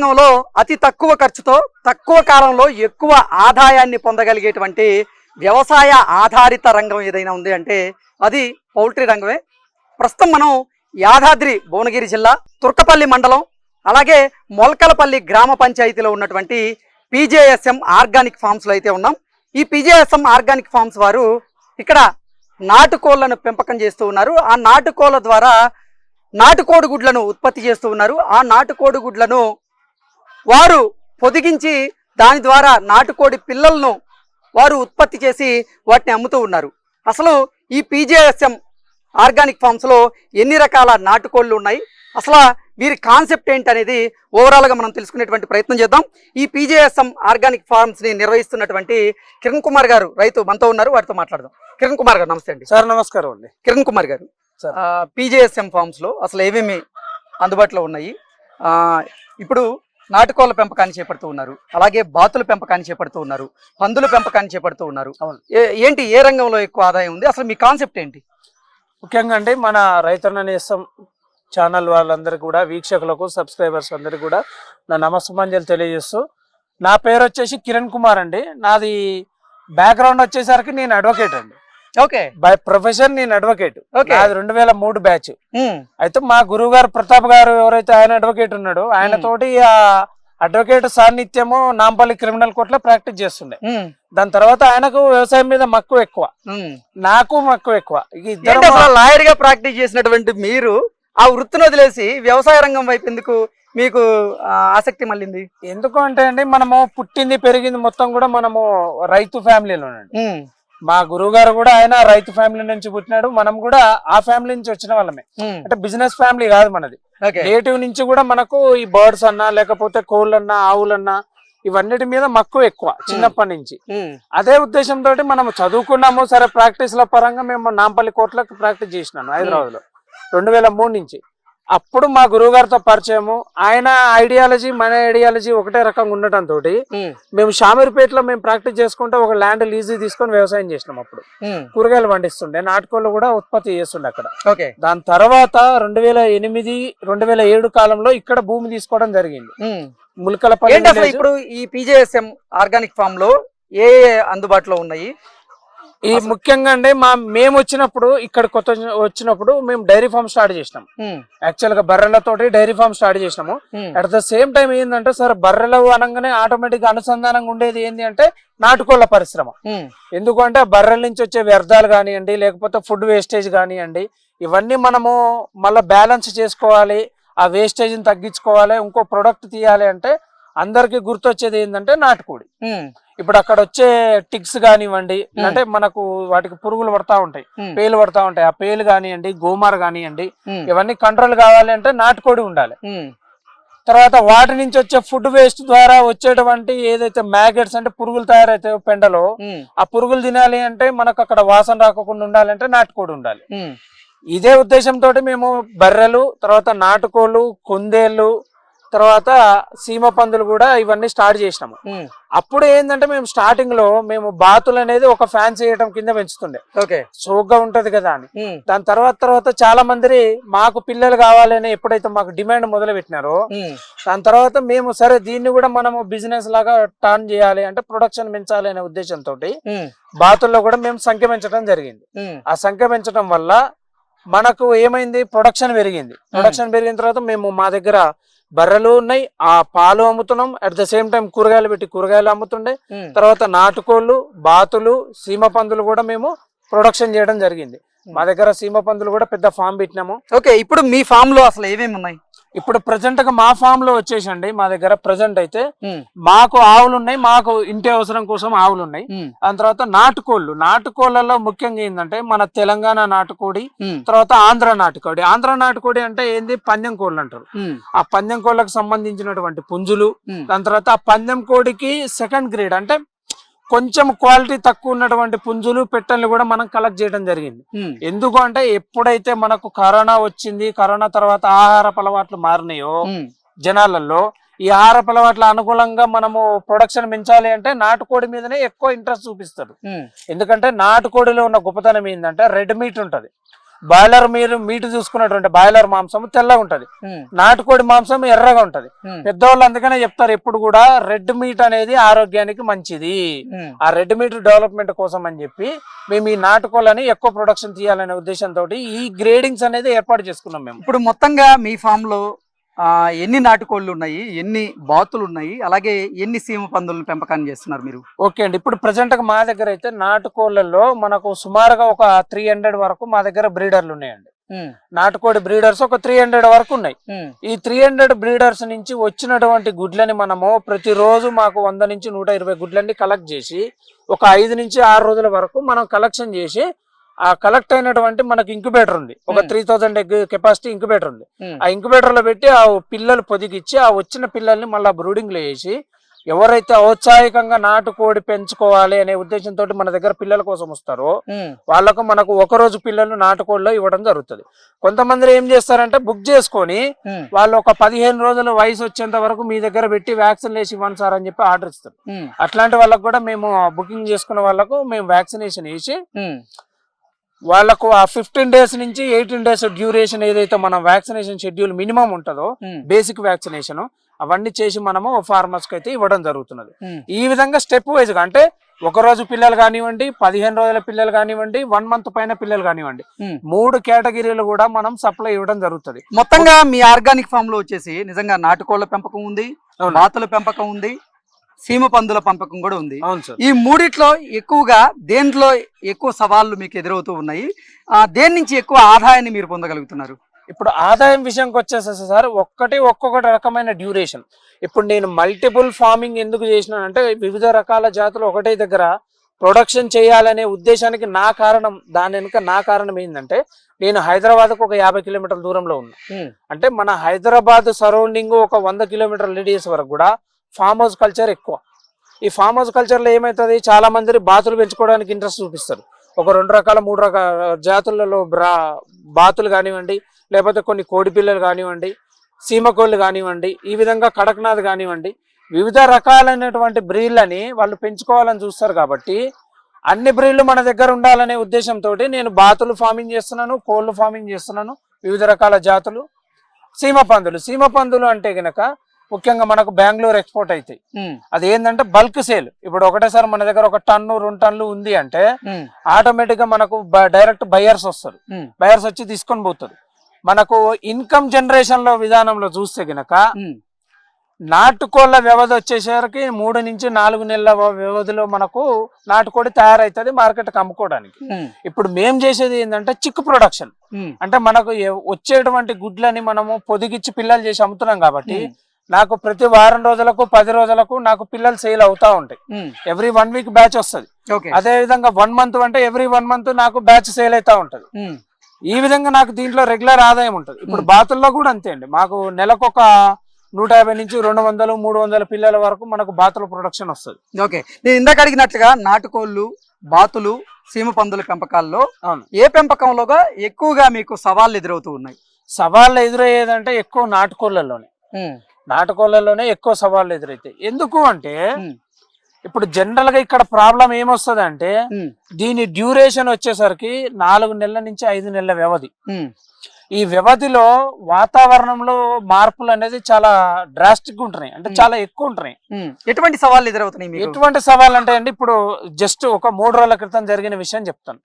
రంగంలో అతి తక్కువ ఖర్చుతో తక్కువ కాలంలో ఎక్కువ ఆదాయాన్ని పొందగలిగేటువంటి వ్యవసాయ ఆధారిత రంగం ఏదైనా ఉంది అంటే అది పౌల్ట్రీ రంగమే. ప్రస్తుతం మనం యాదాద్రి భువనగిరి జిల్లా తుర్కపల్లి మండలం అలాగే మొలకలపల్లి గ్రామ పంచాయతీలో ఉన్నటువంటి పీజేఎస్ఎం ఆర్గానిక్ ఫామ్స్లో అయితే ఉన్నాం. ఈ పీజేఎస్ఎం ఆర్గానిక్ ఫామ్స్ వారు ఇక్కడ నాటుకోళ్ళను పెంపకం చేస్తూ ఉన్నారు. ఆ నాటుకోళ్ళ ద్వారా నాటుకోడి గుడ్లను ఉత్పత్తి చేస్తూ ఉన్నారు. ఆ నాటుకోడి గుడ్లను వారు పొదిగించి దాని ద్వారా నాటుకోడి పిల్లలను వారు ఉత్పత్తి చేసి వాటిని అమ్ముతూ ఉన్నారు. అసలు ఈ పీజేఎస్ఎం ఆర్గానిక్ ఫార్మ్స్లో ఎన్ని రకాల నాటుకోళ్ళు ఉన్నాయి? అసలు వీరి కాన్సెప్ట్ ఏంటి అనేది ఓవరాల్గా మనం తెలుసుకునేటువంటి ప్రయత్నం చేద్దాం. ఈ పీజేఎస్ఎం ఆర్గానిక్ ఫార్మ్స్ని నిర్వహిస్తున్నటువంటి కిరణ్ కుమార్ గారు రైతు మనతో ఉన్నారు. వారితో మాట్లాడదాం. కిరణ్ కుమార్ గారు నమస్తే అండి. సార్ నమస్కారం అండి. కిరణ్ కుమార్ గారు సార్. పీజేఎస్ఎం ఫార్మ్స్లో అసలు ఏమేమి అందుబాటులో ఉన్నాయి? ఇప్పుడు నాటుకోళ్ళ పెంపకాన్ని చేపడుతూ ఉన్నారు. అలాగే బాతుల పెంపకాన్ని చేపడుతూ ఉన్నారు. పందుల పెంపకాన్ని చేపడుతూ ఉన్నారు. ఏంటి ఏ రంగంలో ఎక్కువ ఆదాయం ఉంది? అసలు మీ కాన్సెప్ట్ ఏంటి? ముఖ్యంగా అంటే మన రైతన్న నేస్తం ఛానల్ వాళ్ళందరికీ కూడా వీక్షకులకు సబ్స్క్రైబర్స్ అందరికీ కూడా నా నమస్కారాంజలి తెలియజేస్తూ నా పేరు వచ్చేసి కిరణ్ కుమార్ అండి. నాది బ్యాక్గ్రౌండ్ వచ్చేసరికి నేను అడ్వకేట్ అండి. ఓకే. బై ప్రొఫెషన్ నేను అడ్వకేట్ ఓకే. నాది రెండు వేల మూడు బ్యాచ్ అయితే మా గురువు గారు ప్రతాప్ గారు ఎవరైతే ఆయన అడ్వకేట్ ఉన్నాడో ఆయన Hmm. తోటి ఆ అడ్వకేట్ సాన్నిత్యము నాంపల్లి క్రిమినల్ కోర్టులో ప్రాక్టీస్ చేస్తుండే. దాని తర్వాత ఆయనకు వ్యవసాయం మీద మక్కువ ఎక్కువ. నాకు మక్కువ ఎక్కువ. ఇద్దరం లాయర్గా ప్రాక్టీస్ చేసినటువంటి మీరు ఆ వృత్తిని వదిలేసి వ్యవసాయ రంగం వైపు ఎందుకు మీకు ఆసక్తి మళ్ళింది? ఎందుకు అంటే అండి మనము పుట్టింది పెరిగింది మొత్తం కూడా మనము రైతు ఫ్యామిలీలోనండి మా గురువు గారు కూడా ఆయన రైతు ఫ్యామిలీ నుంచి పుట్టినాడు. మనం కూడా ఆ ఫ్యామిలీ నుంచి వచ్చిన వాళ్ళమే. అంటే బిజినెస్ ఫ్యామిలీ కాదు మనది. నేటివ్ నుంచి కూడా మనకు ఈ బర్డ్స్ అన్నా లేకపోతే కోళ్ళన్నా ఆవులన్నా ఇవన్నిటి మీద మక్కువ ఎక్కువ చిన్నప్పటి నుంచి. అదే ఉద్దేశంతో మనం చదువుకున్నాము. సరే ప్రాక్టీస్ ల పరంగా మేము నాంపల్లి కోర్టులకు ప్రాక్టీస్ చేసినాను హైదరాబాద్లో రెండు వేల మూడు నుంచి. అప్పుడు మా గురువు గారితో పరిచయము. ఆయన ఐడియాలజీ మన ఐడియాలజీ ఒకటే రకంగా ఉండటంతో మేము షామీర్పేటలో మేము ప్రాక్టీస్ చేసుకుంటే ఒక ల్యాండ్ లీజీ తీసుకొని వ్యవసాయం చేసినాం అప్పుడు. కూరగాయలు పండిస్తుండే నాటుకోళ్ళు కూడా ఉత్పత్తి చేస్తుండే అక్కడ. దాని తర్వాత రెండు వేల ఎనిమిది రెండు వేల ఏడు కాలంలో ఇక్కడ భూమి తీసుకోవడం జరిగింది. ములకలపల్లి. ఇప్పుడు ఈ పీజేఎస్ఎం ఆర్గానిక్ ఫామ్లో ఏ అందుబాటులో ఉన్నాయి? ఈ ముఖ్యంగా అండి మా మేము వచ్చినప్పుడు ఇక్కడ కొత్త వచ్చినప్పుడు మేము డైరీ ఫామ్ స్టార్ట్ చేసినాం. యాక్చువల్గా బర్రెలతోటి డైరీ ఫామ్ స్టార్ట్ చేసినాము. అట్ ద సేమ్ టైం ఏంటంటే సార్ బర్రెలు అనగానే ఆటోమేటిక్ అనుసంధానంగా ఉండేది ఏంటి అంటే నాటుకోళ్ళ పరిశ్రమ. ఎందుకంటే బర్రెల నుంచి వచ్చే వ్యర్థాలు కానివ్వండి లేకపోతే ఫుడ్ వేస్టేజ్ కానివ్వండి ఇవన్నీ మనము మళ్ళీ బ్యాలెన్స్ చేసుకోవాలి ఆ వేస్టేజ్ని తగ్గించుకోవాలి ఇంకో ప్రొడక్ట్ తీయాలి అంటే అందరికి గుర్తొచ్చేది ఏంటంటే నాటుకోడి. ఇప్పుడు అక్కడ వచ్చే టిక్స్ కానివ్వండి. అంటే మనకు వాటికి పురుగులు పడతా ఉంటాయి పేలు పడతా ఉంటాయి. ఆ పేలు కానివ్వండి గోమార్ కానివ్వండి ఇవన్నీ కంట్రోల్ కావాలి అంటే నాటుకోడి ఉండాలి. తర్వాత వాటి నుంచి వచ్చే ఫుడ్ వేస్ట్ ద్వారా వచ్చేటువంటి ఏదైతే మ్యాగెట్స్ అంటే పురుగులు తయారైతాయో పెండలో ఆ పురుగులు తినాలి అంటే మనకు అక్కడ వాసన రాకుండా ఉండాలంటే నాటుకోడి ఉండాలి. ఇదే ఉద్దేశంతో మేము బర్రెలు తర్వాత నాటుకోళ్ళు కుందేళ్ళు తర్వాత సీమ పందులు కూడా ఇవన్నీ స్టార్ట్ చేసినాము. అప్పుడు ఏంటంటే మేము స్టార్టింగ్లో మేము బాతులు అనేది ఒక ఫ్యాన్స్ వేయడం కింద పెంచుతుండే. ఓకే. సోగ్గా ఉంటది కదా అని. దాని తర్వాత తర్వాత చాలా మంది మాకు పిల్లలు కావాలని ఎప్పుడైతే మాకు డిమాండ్ మొదలు పెట్టినారో దాని తర్వాత మేము సరే దీన్ని కూడా మనము బిజినెస్ లాగా టర్న్ చేయాలి అంటే ప్రొడక్షన్ పెంచాలి అనే ఉద్దేశంతో బాతుల్లో కూడా మేము సంఖ్య పెంచడం జరిగింది. ఆ సంఖ్య పెంచడం వల్ల మనకు ఏమైంది? ప్రొడక్షన్ పెరిగింది. ప్రొడక్షన్ పెరిగిన తర్వాత మేము మా దగ్గర బర్రెలు ఉన్నాయి ఆ పాలు అమ్ముతున్నాం. అట్ ద సేమ్ టైం కూరగాయలు పెట్టి కూరగాయలు అమ్ముతుండే. తర్వాత నాటుకోళ్ళు బాతులు సీమ పందులు కూడా మేము ప్రొడక్షన్ చేయడం జరిగింది. మా దగ్గర సీమ పందులు కూడా పెద్ద ఫామ్ పెట్టినాము. ఓకే ఇప్పుడు మీ ఫామ్లో అసలు ఏమేమి ఉన్నాయి? ఇప్పుడు ప్రజెంట్గా మా ఫామ్లో వచ్చేసండి మా దగ్గర ప్రజెంట్ అయితే మాకు ఆవులు ఉన్నాయి మాకు ఇంటి అవసరం కోసం ఆవులు ఉన్నాయి దాని తర్వాత నాటుకోళ్ళు. నాటుకోళ్ళలో ముఖ్యంగా ఏంటంటే మన తెలంగాణ నాటుకోడి తర్వాత ఆంధ్ర నాటుకోడి. ఆంధ్ర నాటుకోడి అంటే ఏంది? పందెం కోళ్ళు అంటారు. ఆ పందెం కోళ్ళకు సంబంధించినటువంటి పుంజులు దాని తర్వాత ఆ పందెం కోడికి సెకండ్ గ్రేడ్ అంటే కొంచెం క్వాలిటీ తక్కువ ఉన్నటువంటి పుంజులు పెట్టెలు కూడా మనం కలెక్ట్ చేయడం జరిగింది. ఎందుకు అంటే ఎప్పుడైతే మనకు కరోనా వచ్చింది కరోనా తర్వాత ఆహార అలవాట్లు మారినాయో జనాలలో ఈ ఆహార అలవాట్ల అనుకూలంగా మనము ప్రొడక్షన్ పెంచాలి అంటే నాటుకోడి మీదనే ఎక్కువ ఇంట్రెస్ట్ చూపిస్తారు. ఎందుకంటే నాటుకోడిలో ఉన్న గొప్పతనం ఏంటంటే రెడ్ మీట్ ఉంటది. బాయిలర్ మీరు మీట్ చూసుకున్నటువంటి బాయిలర్ మాంసం తెల్లగా ఉంటది. నాటుకోడి మాంసం ఎర్రగా ఉంటది. పెద్దవాళ్ళు అందుకనే చెప్తారు ఎప్పుడు కూడా రెడ్ మీట్ అనేది ఆరోగ్యానికి మంచిది. ఆ రెడ్ మీట్ డెవలప్మెంట్ కోసం అని చెప్పి మేము ఈ నాటుకోళ్ళని ఎక్కువ ప్రొడక్షన్ తీయాలనే ఉద్దేశంతో ఈ గ్రేడింగ్స్ అనేది ఏర్పాటు చేసుకున్నాం మేము. ఇప్పుడు మొత్తంగా మీ ఫామ్లో ఎన్ని నాటుకోళ్ళు ఉన్నాయి ఎన్ని బాతులు ఉన్నాయి అలాగే ఎన్ని సీమ పందులను పెంపకాన్ని చేస్తున్నారు మీరు? ఓకే అండి. ఇప్పుడు ప్రజెంట్గా మా దగ్గర అయితే నాటుకోళ్ళల్లో మనకు సుమారుగా ఒక త్రీ హండ్రెడ్ వరకు మా దగ్గర బ్రీడర్లు ఉన్నాయండి. నాటుకోడి బ్రీడర్స్ ఒక త్రీ హండ్రెడ్ వరకు ఉన్నాయి. ఈ త్రీ హండ్రెడ్ బ్రీడర్స్ నుంచి వచ్చినటువంటి గుడ్లని మనము ప్రతిరోజు మాకు వంద నుంచి నూట ఇరవై గుడ్లని కలెక్ట్ చేసి ఒక ఐదు నుంచి ఆరు రోజుల వరకు మనం కలెక్షన్ చేసి ఆ కలెక్ట్ అయినటువంటి మనకి ఇంక్యుబేటర్ ఉంది. ఒక Hmm. Three thousand egg capacity incubator ఉంది. ఉమ్, ఆ ఇంక్యుబేటర్లో పెట్టి ఆ పిల్లలు పొదిగిచ్చి ఆ వచ్చిన పిల్లల్ని మళ్ళీ బ్రూడింగ్లో వేసి ఎవరైతే ఔత్సాహికంగా నాటుకోడి పెంచుకోవాలి అనే ఉద్దేశంతో మన దగ్గర పిల్లల కోసం వస్తారో ఉమ్, వాళ్ళకు మనకు ఒక రోజు పిల్లలు నాటుకోడిలో ఇవ్వడం జరుగుతుంది. కొంతమంది ఏం చేస్తారంటే బుక్ చేసుకొని ఉమ్, వాళ్ళు ఒక పదిహేను రోజుల వయసు వచ్చేంత వరకు మీ దగ్గర పెట్టి వ్యాక్సిన్ వేసి ఇవ్వండి సార్ అని చెప్పి ఆర్డర్ ఇస్తారు. అట్లాంటి వాళ్ళకు కూడా మేము బుకింగ్ చేసుకున్న వాళ్ళకు మేము వ్యాక్సినేషన్ వేసి వాళ్ళకు ఆ ఫిఫ్టీన్ డేస్ నుంచి ఎయిటీన్ డేస్ డ్యూరేషన్ ఏదైతే మన వ్యాక్సినేషన్ షెడ్యూల్ మినిమం ఉంటుందో బేసిక్ వ్యాక్సినేషన్ అవన్నీ చేసి మనము ఫార్మర్స్కి అయితే ఇవ్వడం జరుగుతున్నది ఉమ్. ఈ విధంగా స్టెప్ వైజ్గా అంటే ఒక రోజు పిల్లలు కానివ్వండి పదిహేను రోజుల పిల్లలు కానివ్వండి వన్ మంత్ పైన పిల్లలు కానివ్వండి ఉమ్. మూడు కేటగిరీలు కూడా మనం సప్లై ఇవ్వడం జరుగుతుంది మొత్తంగా మీ ఆర్గానిక్ ఫామ్లో వచ్చేసి నిజంగా నాటుకోళ్ళ పెంపకం ఉంది. బాతుల పెంపకం ఉంది సీమ పందుల పెంపకం కూడా ఉంది. అవును సార్. ఈ మూడిట్లో ఎక్కువగా దేంట్లో ఎక్కువ సవాళ్ళు మీకు ఎదురవుతూ ఉన్నాయి? ఆ, దేని నుంచి ఎక్కువ ఆదాయాన్ని మీరు పొందగలుగుతున్నారు? ఇప్పుడు ఆదాయం విషయంకి వచ్చేసేసి సార్ ఒక్కటి ఒక్కొక్కటి రకమైన డ్యూరేషన్. ఇప్పుడు నేను మల్టిపుల్ ఫార్మింగ్ ఎందుకు చేసినానంటే వివిధ రకాల జాతులు ఒకటే దగ్గర ప్రొడక్షన్ చేయాలనే ఉద్దేశానికి నా కారణం దాని వెనుక నా కారణం ఏంటంటే నేను హైదరాబాద్కు ఒక యాభై కిలోమీటర్ల దూరంలో ఉన్నా. అంటే మన హైదరాబాద్ సరౌండింగ్ ఒక వంద కిలోమీటర్ రేడియస్ వరకు కూడా ఫామ్ హౌస్ కల్చర్ ఎక్కువ. ఈ ఫామ్ హౌస్ కల్చర్లో ఏమవుతుంది చాలా మంది బాతులు పెంచుకోవడానికి ఇంట్రెస్ట్ చూపిస్తారు. ఒక రెండు రకాల మూడు రకాల జాతులలో బ్రా బాతులు కానివ్వండి లేకపోతే కొన్ని కోడి పిల్లలు కానివ్వండి సీమకోళ్ళు కానివ్వండి ఈ విధంగా కడక్నాథ్ కానివ్వండి వివిధ రకాలైనటువంటి బ్రీడ్లని వాళ్ళు పెంచుకోవాలని చూస్తారు కాబట్టి అన్ని బ్రీడ్లు మన దగ్గర ఉండాలనే ఉద్దేశంతో నేను బాతులు ఫార్మింగ్ చేస్తున్నాను కోళ్ళు ఫార్మింగ్ చేస్తున్నాను వివిధ రకాల జాతులు సీమ పందులు. సీమ పందులు అంటే కనుక ముఖ్యంగా మనకు బెంగళూరు ఎక్స్పోర్ట్ అవుతాయి అది ఏంటంటే బల్క్ సేల్ ఇప్పుడు ఒకటేసారి మన దగ్గర ఒక టన్ను రెండు టన్నులు ఉంది అంటే ఆటోమేటిక్గా మనకు డైరెక్ట్ బయర్స్ వస్తారు. బయర్స్ వచ్చి తీసుకొని పోతారు. మనకు ఇన్కమ్ జనరేషన్లో విధానంలో చూస్తే గనక నాటుకోళ్ళ వ్యవధి వచ్చేసరికి మూడు నుంచి నాలుగు నెలల వ్యవధిలో మనకు నాటుకోడి తయారవుతుంది మార్కెట్కి అమ్ముకోవడానికి. ఉమ్, ఇప్పుడు మేం చేసేది ఏంటంటే చిక్ ప్రొడక్షన్ అంటే మనకు వచ్చేటువంటి గుడ్లని మనము పొదిగిచ్చి పిల్లలు చేసి అమ్ముతున్నాం కాబట్టి నాకు ప్రతి వారం రోజులకు పది రోజులకు నాకు పిల్లలు సేల్ అవుతా ఉంటాయి. ఎవ్రీ వన్ వీక్ బ్యాచ్ వస్తుంది. అదే విధంగా వన్ మంత్ అంటే ఎవ్రీ వన్ మంత్ నాకు బ్యాచ్ సేల్ అవుతా ఉంటది. ఉమ్, ఈ విధంగా నాకు దీంట్లో రెగ్యులర్ ఆదాయం ఉంటుంది. ఇప్పుడు Hmm. బాతుల్లో కూడా అంతే అండి. మాకు నెలకు ఒక నూట యాభై నుంచి రెండు వందలు మూడు వందల పిల్లల వరకు మనకు బాతుల ప్రొడక్షన్ వస్తుంది. ఓకే నేను ఇందాక అడిగినట్లుగా నాటుకోళ్ళు బాతులు సీమ పందుల పెంపకాల్లో ఏ పెంపకంలోగా ఎక్కువగా మీకు సవాళ్ళు ఎదురవుతూ ఉన్నాయి? సవాళ్ళు ఎదురయ్యేదంటే ఎక్కువ నాటుకోళ్ళలోనే ఉమ్, నాటుకోళ్ళలోనే ఎక్కువ సవాళ్ళు ఎదురైతాయి. ఎందుకు అంటే ఇప్పుడు జనరల్గా ఇక్కడ ప్రాబ్లం ఏమొస్తుంది అంటే దీని డ్యూరేషన్ వచ్చేసరికి నాలుగు నెలల నుంచి ఐదు నెలల వ్యవధి. ఈ వ్యవధిలో వాతావరణంలో మార్పులు అనేది చాలా డ్రాస్టిక్ ఉంటున్నాయి. అంటే. చాలా ఎక్కువ ఉంటున్నాయి. ఎటువంటి సవాళ్ళు ఎదురవుతున్నాయి ఎటువంటి సవాల్ అంటే అండి ఇప్పుడు జస్ట్ ఒక మూడు రోజుల క్రితం జరిగిన విషయం చెప్తాను.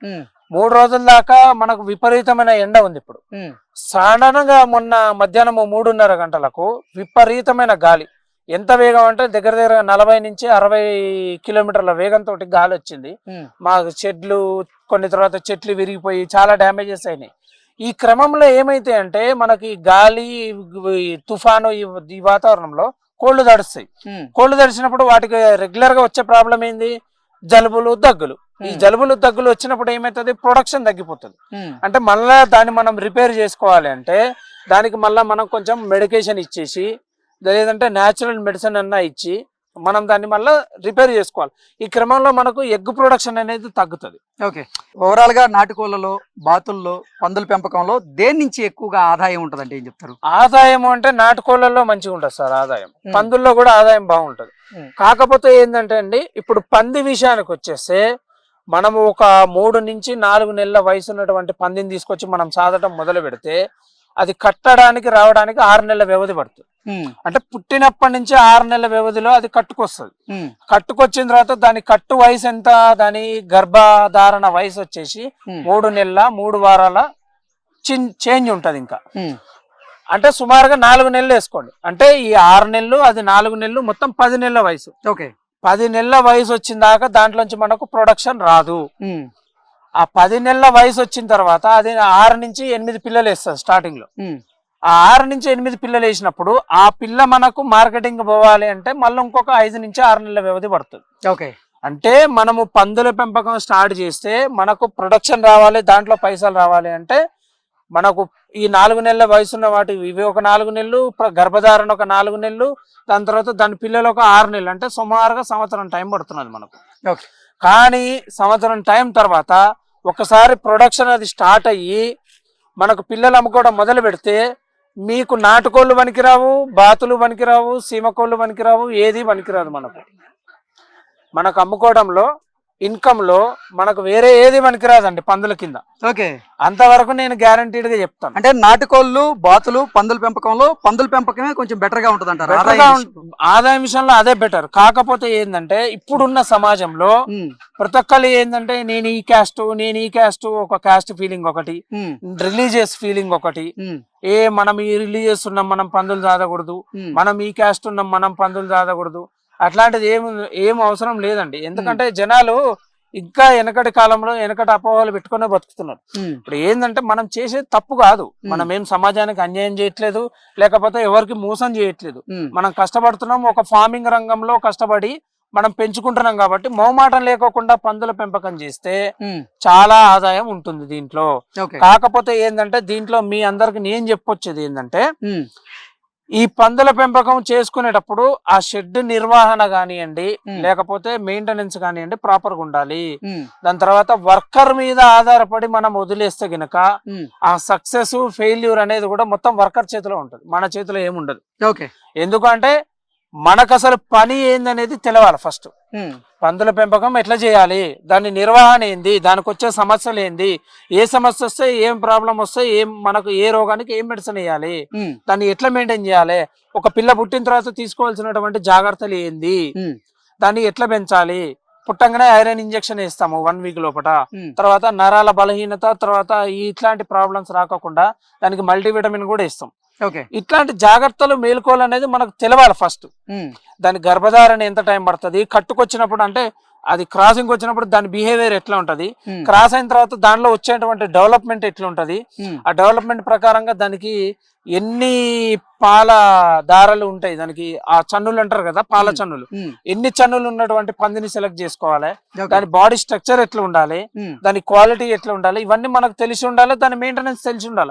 మూడు రోజుల దాకా మనకు విపరీతమైన ఎండ ఉంది ఇప్పుడు. ఉమ్, సడన్గా మొన్న మధ్యాహ్నం మూడున్నర గంటలకు విపరీతమైన గాలి. ఎంత వేగం అంటే దగ్గర దగ్గర నలభై నుంచి అరవై కిలోమీటర్ల వేగంతో గాలి వచ్చింది. ఉమ్, మా చెట్లు కొన్ని తర్వాత చెట్లు విరిగిపోయి చాలా డ్యామేజెస్ అయినాయి. ఈ క్రమంలో ఏమైతే అంటే మనకి గాలి తుఫాను ఈ వాతావరణంలో కోళ్ళు తడుస్తాయి. కోళ్ళు తడిచినప్పుడు వాటికి రెగ్యులర్గా వచ్చే ప్రాబ్లం ఏంది? జలుబులు దగ్గులు. ఈ Hmm. జలుబులు దగ్గులు వచ్చినప్పుడు ఏమవుతుంది ప్రొడక్షన్ తగ్గిపోతుంది. ఉమ్, అంటే మళ్ళా దాన్ని మనం రిపేర్ చేసుకోవాలి అంటే దానికి మళ్ళీ మనం కొంచెం మెడికేషన్ ఇచ్చేసి లేదంటే న్యాచురల్ మెడిసిన్ అన్నా ఇచ్చి మనం దాన్ని మళ్ళీ రిపేర్ చేసుకోవాలి. ఈ క్రమంలో మనకు ఎగ్ ప్రొడక్షన్ అనేది తగ్గుతుంది. ఓకే ఓవరాల్గా నాటుకోళ్ళలో బాతుల్లో పందుల పెంపకంలో దేని నుంచి ఎక్కువగా ఆదాయం ఉంటదంటే ఏం చెప్తారు? ఆదాయం అంటే నాటుకోళ్ళలో మంచిగా ఉంటుంది సార్ ఆదాయం. Hmm. పందుల్లో కూడా ఆదాయం బాగుంటది. Hmm. కాకపోతే ఏంటంటే అండి ఇప్పుడు పంది విషయానికి వచ్చేస్తే మనము ఒక మూడు నుంచి నాలుగు నెలల వయసు ఉన్నటువంటి పందిని తీసుకొచ్చి మనం సాదటం మొదలు పెడితే అది కట్టడానికి రావడానికి ఆరు నెలల వ్యవధి పడుతుంది. అంటే పుట్టినప్పటి నుంచి ఆరు నెలల వ్యవధిలో అది కట్టుకొస్తుంది. కట్టుకొచ్చిన తర్వాత దాని కట్టు వయసు ఎంత దాని గర్భధారణ వయసు వచ్చేసి మూడు నెలల మూడు వారాల చేంజ్ ఉంటది ఇంకా. అంటే సుమారుగా నాలుగు నెలలు వేసుకోండి. అంటే ఈ ఆరు నెలలు అది నాలుగు నెలలు మొత్తం పది నెలల వయసు. ఓకే. పది నెలల వయసు వచ్చిన దాకా దాంట్లోంచి మనకు ప్రొడక్షన్ రాదు. ఆ పది నెలల వయసు వచ్చిన తర్వాత అది ఆరు నుంచి ఎనిమిది పిల్లలు వేస్తుంది స్టార్టింగ్లో. ఆ ఆరు నుంచి ఎనిమిది పిల్లలు వేసినప్పుడు ఆ పిల్ల మనకు మార్కెటింగ్ పోవాలి అంటే మళ్ళీ ఇంకొక ఐదు నుంచి ఆరు నెలల వ్యవధి పడుతుంది. ఓకే. అంటే మనము పందుల పెంపకం స్టార్ట్ చేస్తే మనకు ప్రొడక్షన్ రావాలి దాంట్లో పైసలు రావాలి అంటే మనకు ఈ నాలుగు నెలల వయసున్న వాటి ఇవి ఒక నాలుగు నెలలు గర్భధారణ ఒక నాలుగు నెలలు దాని తర్వాత దాని పిల్లలు ఒక ఆరు నెలలు అంటే సుమారుగా సంవత్సరం టైం పడుతున్నది మనకు. ఓకే. కానీ సంవత్సరం టైం తర్వాత ఒకసారి ప్రొడక్షన్ అది స్టార్ట్ అయ్యి మనకు పిల్లలు అమ్ముకోవడం మొదలు పెడితే మీకు నాటుకోళ్ళు పనికిరావు బాతులు పనికిరావు సీమకోళ్ళు పనికిరావు ఏది పనికిరాదు మనకు. మనకు అమ్ముకోవడంలో ఇన్కమ్లో మనకు వేరే ఏది పనికిరాదండి పందుల కింద. ఓకే. అంతవరకు నేను గ్యారంటీడ్గా చెప్తాను. అంటే నాటుకోళ్ళు బాతులు పందుల పెంపకంలో పందుల పెంపకమే కొంచెం బెటర్గా ఉంటది అంటారు ఆదాయం విషయంలో అదే బెటర్. కాకపోతే ఏంటంటే ఇప్పుడున్న సమాజంలో ప్రతి ఒక్కరు ఏంటంటే నేను ఈ క్యాస్ట్ నేను ఈ క్యాస్ట్ ఒక క్యాస్ట్ ఫీలింగ్ ఒకటి రిలీజియస్ ఫీలింగ్ ఒకటి. ఏ మనం ఈ రిలీజియస్ ఉన్నాం మనం పందులు దాదకూడదు. మనం ఈ క్యాస్ట్ ఉన్నాం మనం పందులు దాదకూడదు. అట్లాంటిది ఏం ఏం అవసరం లేదండి. ఎందుకంటే జనాలు ఇంకా వెనకటి కాలంలో వెనకటి అపోహలు పెట్టుకునే బతుకుతున్నారు. ఇప్పుడు ఏంటంటే మనం చేసేది తప్పు కాదు. మనం ఏం సమాజానికి అన్యాయం చేయట్లేదు లేకపోతే ఎవరికి మోసం చేయట్లేదు. మనం కష్టపడుతున్నాం ఒక ఫార్మింగ్ రంగంలో కష్టపడి మనం పెంచుకుంటున్నాం కాబట్టి మోమాటం లేకోకుండా పందుల పెంపకం చేస్తే చాలా ఆదాయం ఉంటుంది దీంట్లో. కాకపోతే ఏంటంటే దీంట్లో మీ అందరికి నేను చెప్పొచ్చేది ఏంటంటే ఈ పందుల పెంపకం చేసుకునేటప్పుడు ఆ షెడ్ నిర్వహణ కానివ్వండి. లేకపోతే మెయింటెనెన్స్ కానివ్వండి ప్రాపర్గా ఉండాలి. దాని తర్వాత వర్కర్ మీద ఆధారపడి మనం వదిలేస్తే గనక ఆ సక్సెస్ ఫెయిల్యూర్ అనేది కూడా మొత్తం వర్కర్ చేతిలో ఉంటుంది. మన చేతిలో ఏముండదు. ఓకే. ఎందుకంటే మనకు అసలు పని ఏందనేది తెలవాలి ఫస్ట్ పందుల పెంపకం ఎట్లా చేయాలి? దాని నిర్వహణ ఏంది? దానికి వచ్చే సమస్యలు ఏంది? ఏ సమస్య వస్తే ఏం ప్రాబ్లం వస్తే ఏం మనకు ఏ రోగానికి ఏం మెడిసిన్ వేయాలి? దాన్ని ఎట్లా మెయింటైన్ చేయాలి? ఒక పిల్ల పుట్టిన తర్వాత తీసుకోవాల్సినటువంటి జాగ్రత్తలు ఏంది? దాన్ని ఎట్లా పెంచాలి? పుట్టంగానే ఐరన్ ఇంజెక్షన్ వేస్తాము వన్ వీక్ లోపల. తర్వాత నరాల బలహీనత తర్వాత ఇట్లాంటి ప్రాబ్లమ్స్ రాకుండా దానికి మల్టీవిటమిన్ కూడా ఇస్తాం ఇట్లాంటి జాగ్రత్తలు మేలుకోవాలనేది మనకు తెలవాలి ఫస్ట్ దాని గర్భధారణ ఎంత టైం పడుతుంది? కట్టుకొచ్చినప్పుడు అంటే అది క్రాసింగ్ వచ్చినప్పుడు దాని బిహేవియర్ ఎట్లా ఉంటది? క్రాస్ అయిన తర్వాత దానిలో వచ్చేటువంటి డెవలప్మెంట్ ఎట్లా ఉంటది? ఆ డెవలప్మెంట్ ప్రకారంగా దానికి ఎన్ని పాల దారాలు ఉంటాయి? దానికి ఆ చన్నులు అంటారు కదా పాల. చన్నులు. ఎన్ని చన్నులు ఉన్నటువంటి పందిని సెలెక్ట్ చేసుకోవాలి? దాని బాడీ స్ట్రక్చర్ ఎట్లా ఉండాలి? దాని క్వాలిటీ ఎట్లా ఉండాలి? ఇవన్నీ మనకు తెలిసి ఉండాలి దాని మెయింటెనెన్స్ తెలిసి ఉండాలి.